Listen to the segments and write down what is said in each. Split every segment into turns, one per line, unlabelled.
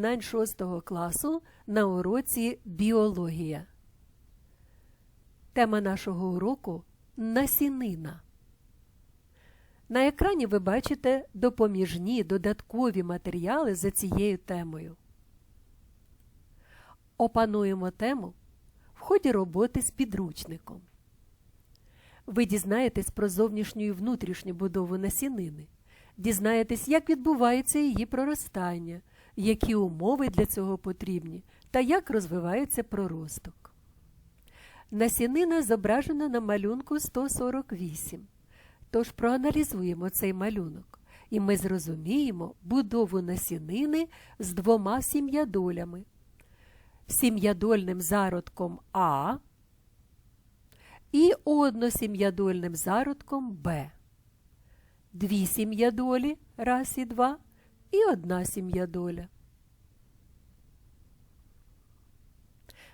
знань 6 класу на уроці Біологія. Тема нашого уроку насінина. На екрані ви бачите допоміжні додаткові матеріали за цією темою. Опануємо тему в ході роботи з підручником. Ви дізнаєтесь про зовнішню і внутрішню будову насінини, дізнаєтесь, як відбувається її проростання, які умови для цього потрібні та як розвивається проросток. Насінина зображена на малюнку 148. Тож проаналізуємо цей малюнок, і ми зрозуміємо будову насінини з двома сім'ядолями. Сім'ядольним зародком А і односім'ядольним зародком Б. Дві сім'ядолі раз і два, і одна сім'ядоля.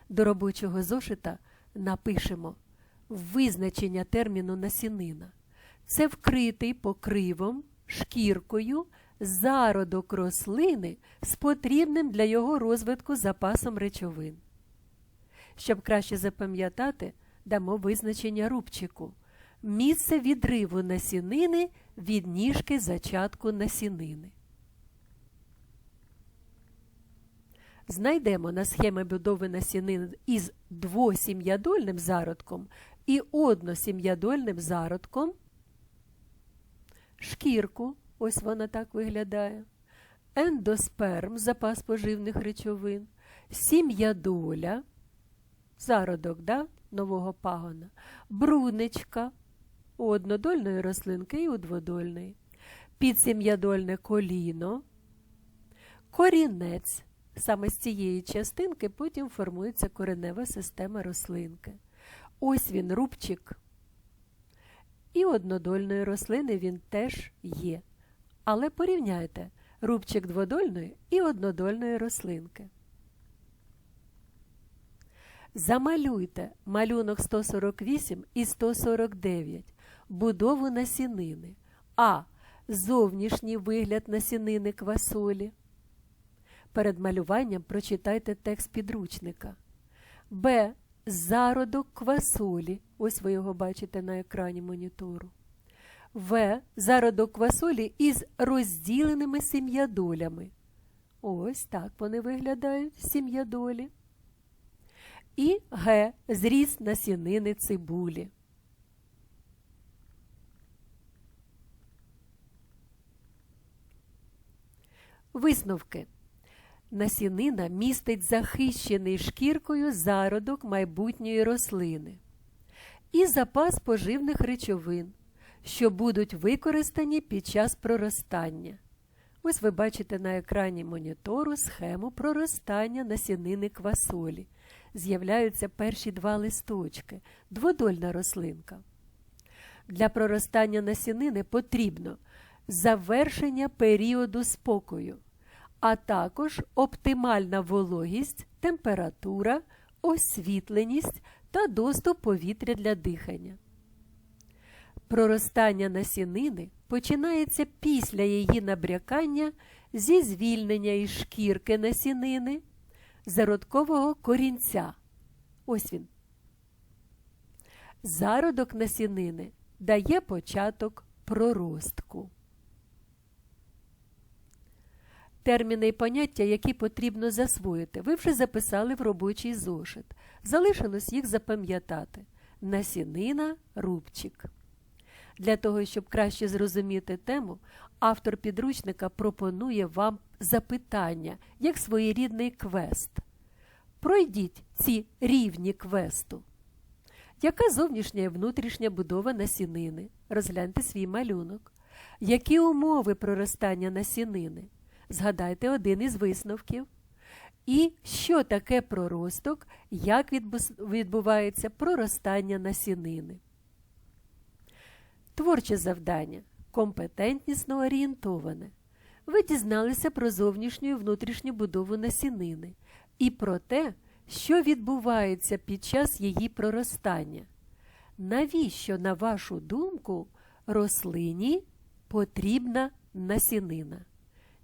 До робочого зошита напишемо визначення терміну насінина. Це вкритий покривом, шкіркою, зародок рослини з потрібним для його розвитку запасом речовин. Щоб краще запам'ятати, дамо визначення рубчику. Місце відриву насінини від ніжки зачатку насінини. Знайдемо на схемі будови насінин із двосім'ядольним зародком і односім'ядольним зародком. Шкірку, ось вона так виглядає, ендосперм, запас поживних речовин, сім'ядоля, зародок да, нового пагона, брунечка у однодольної рослинки і у дводольної, підсім'ядольне коліно, корінець. Саме з цієї частинки потім формується коренева система рослинки. Ось він рубчик. І однодольної рослини він теж є. Але порівняйте рубчик дводольної і однодольної рослинки. Замалюйте малюнок 148 і 149 будову насінини. А. Зовнішній вигляд насінини квасолі. Перед малюванням прочитайте текст підручника. Б. Зародок квасолі. Ось ви його бачите на екрані монітору. В. Зародок квасолі із розділеними сім'ядолями. Ось так вони виглядають сім'ядолі. І Г. Зріст насінини цибулі. Висновки. Насінина містить захищений шкіркою зародок майбутньої рослини і запас поживних речовин, що будуть використані під час проростання. Ось ви бачите на екрані монітору схему проростання насінини квасолі. З'являються перші два листочки, дводольна рослинка. Для проростання насінини потрібно завершення періоду спокою а також оптимальна вологість, температура, освітленість та доступ повітря для дихання. Проростання насінини починається після її набрякання зі звільнення із шкірки насінини, зародкового корінця. Ось він. Зародок насінини дає початок проростку. Терміни і поняття, які потрібно засвоїти, ви вже записали в робочий зошит. Залишилось їх запам'ятати. Насінина, рубчик. Для того, щоб краще зрозуміти тему, автор підручника пропонує вам запитання як своєрідний квест. Пройдіть ці рівні квесту. Яка зовнішня і внутрішня будова насінини? Розгляньте свій малюнок. Які умови проростання насінини? Згадайте один із висновків. І що таке проросток, як відбувається проростання насінини. Творче завдання компетентнісно орієнтоване. Ви дізналися про зовнішню і внутрішню будову насінини і про те, що відбувається під час її проростання. Навіщо, на вашу думку, рослині потрібна насінина?